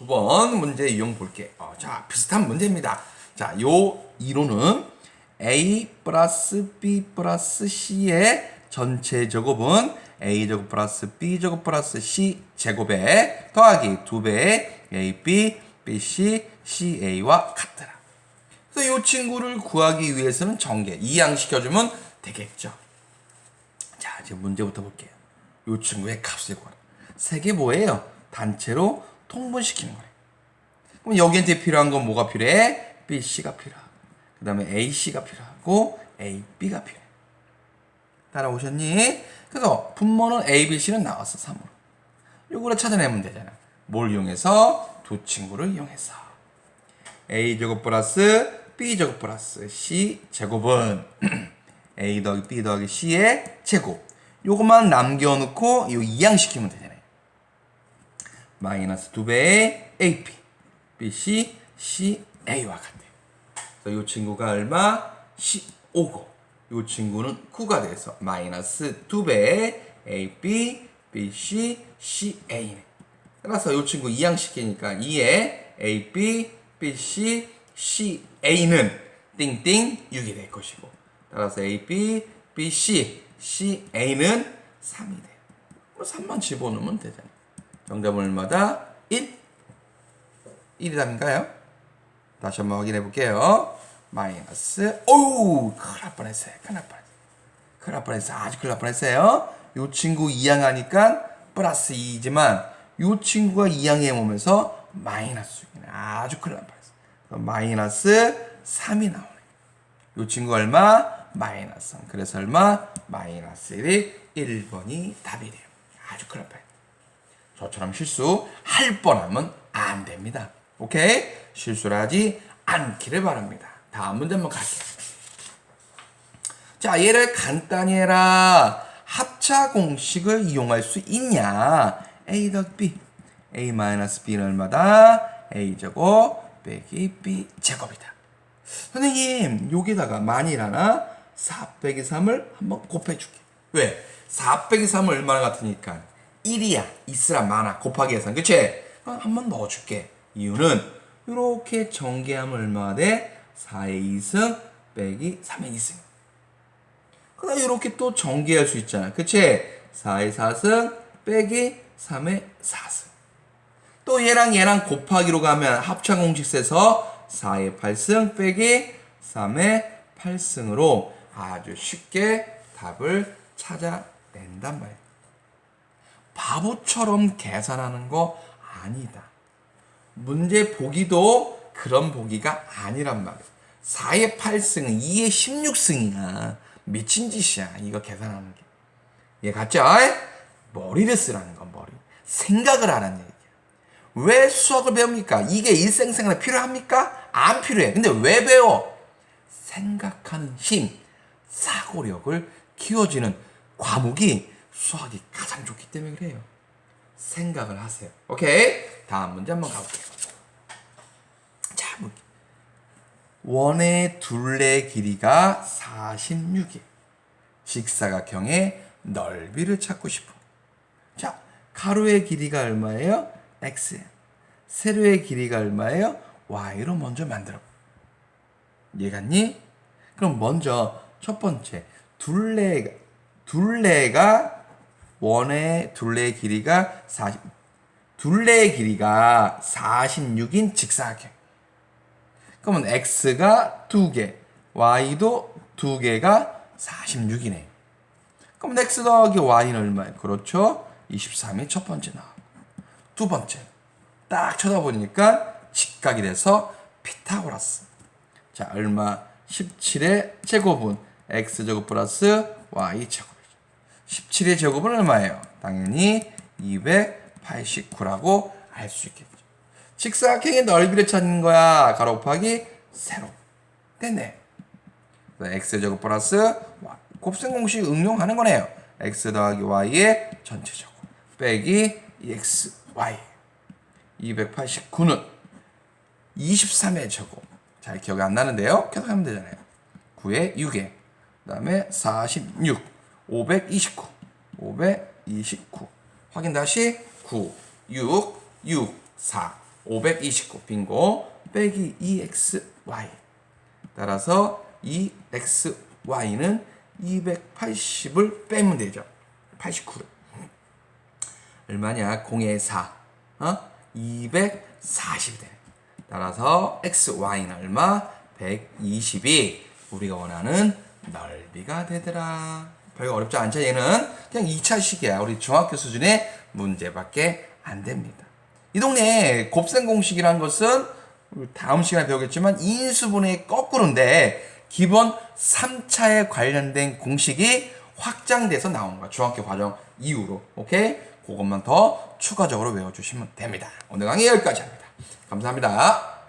9번 문제 이용 볼게. 어, 자, 비슷한 문제입니다. 자, 요 이론은 a 플러스 b 플러스 c의 전체 제곱은 a 제곱 플러스 b 제곱 플러스 c 제곱에 더하기 2배의 ab, bc, ca와 같더라. 그래서 이 친구를 구하기 위해서는 전개, 이항시켜주면 되겠죠. 자, 이제 문제부터 볼게요. 이 친구의 값을 구하라. 색이 뭐예요? 단체로 통분시키는 거예요. 그럼 여기한테 필요한 건 뭐가 필요해? BC가 필요하고, 그 다음에 AC가 필요하고, AB가 필요해. 따라오셨니? 그래서 분모는 A, B, C는 나왔어, 3으로. 요거를 찾아내면 되잖아. 뭘 이용해서? 두 친구를 이용해서. A 제곱 플러스 B 제곱 플러스 C 제곱은 A 더하기 B 더하기 C의 제곱. 요것만 남겨놓고 요 이항시키면 되잖아요. 마이너스 2배의 AP, BC, CA와 같아요. 그래서 이 친구가 얼마? 15고 이 친구는 9가 돼서 마이너스 2배의 AB, BC, CA네. 따라서 이 친구 이항시키니까 2의 AB, BC, CA는 띵띵 6이 될 것이고 따라서 AB, BC, CA는 3이 돼요. 그럼 3만 집어넣으면 되잖아요. 정답은 얼마다? 1. 1이 답인가요? 다시 한번 확인해 볼게요. 마이너스, 오우, 큰일 날 뻔했어요. 큰일 날 뻔했어요. 큰일 날 뻔했어요. 아주 큰일 날 뻔했어요. 요 친구 2항 하니까 플러스 2이지만 요 친구가 2항에 오면서 마이너스 6이네. 아주 큰일 날 뻔했어요. 마이너스 3이 나오네. 요 친구 얼마? 마이너스 3. 그래서 얼마? 마이너스 1이 1번이 답이 돼요. 아주 큰일 날 뻔했어요. 저처럼 실수할 뻔하면 안 됩니다. 오케이? 실수를 하지 않기를 바랍니다. 다음 문제 한번 갈게요. 자, 얘를 간단히 해라. 합차 공식을 이용할 수 있냐? a 더하기 b. a 마이너스 b는 얼마다? a 제곱 빼기 b 제곱이다. 선생님, 여기다가 만일 하나 4 빼기 3을 한번 곱해줄게. 왜? 4 빼기 3은 얼마나 같으니까 1이야. 있으라 많아. 곱하기 해서. 그치? 한 번 넣어줄게. 이유는 이렇게 전개하면 얼마가 돼? 4의 2승 빼기 3의 2승. 그 다음 이렇게 또 전개할 수 있잖아. 그치? 4의 4승 빼기 3의 4승. 또 얘랑 얘랑 곱하기로 가면 합차 공식 써서 4의 8승 빼기 3의 8승으로 아주 쉽게 답을 찾아낸단 말이야. 바보처럼 계산하는 거 아니다. 문제 보기도 그런 보기가 아니란 말이야. 4의 8승은 2의 16승이야. 미친 짓이야. 이거 계산하는 게. 얘 같죠? 머리를 쓰라는 건 머리. 생각을 하라는 얘기야. 왜 수학을 배웁니까? 이게 일생생활에 필요합니까? 안 필요해. 근데 왜 배워? 생각하는 힘, 사고력을 키워주는 과목이 수학이 가장 좋기 때문에 그래요. 생각을 하세요. 오케이? 다음 문제 한번 가볼게요. 자, 뭐, 원의 둘레 길이가 46이에요. 직사각형의 넓이를 찾고 싶어. 자, 가로의 길이가 얼마예요? x. 세로의 길이가 얼마예요? y로 먼저 만들어. 이해갔니? 그럼 먼저 첫 번째 둘레가 둘레가 원의 둘레의 길이가 40 둘레의 길이가 46인 직사각형. 그러면 x가 2개, y도 2개가 46이네. 그럼 x 더하기 y는 얼마예요? 그렇죠? 23이 첫 번째 나와. 두 번째. 딱 쳐다보니까 직각이 돼서 피타고라스. 자, 얼마? 17의 제곱은 x제곱 플러스 y제곱이죠. 17의 제곱은 얼마예요? 당연히 289라고 알 수 있겠죠. 직사각형의 넓이를 찾는 거야. 가로 곱하기 세로. 됐네. x제곱 플러스 y. 곱셈 공식 응용하는 거네요. x 더하기 y의 전체 제곱 빼기 x y. 289는 23의 제곱. 잘 기억이 안 나는데요. 계속 하면 되잖아요. 9에 6에 그 다음에 46 529 529 확인 다시 9 6 6 4 529 빙고 빼기 2xy 따라서 이 xy는 280을 빼면 되죠. 89를. 얼마냐? 0의 4. 어? 240이 되네. 따라서 xy는 얼마? 120이 우리가 원하는 넓이가 되더라. 별거 어렵지 않죠? 얘는 그냥 2차식이야. 우리 중학교 수준의 문제밖에 안 됩니다. 이 동네에 곱셈 공식이란 것은 다음 시간에 배우겠지만 인수분해의 거꾸로인데 기본 3차에 관련된 공식이 확장돼서 나온 거야. 중학교 과정 이후로. 오케이? 그것만 더 추가적으로 외워주시면 됩니다. 오늘 강의 여기까지 합니다. 감사합니다.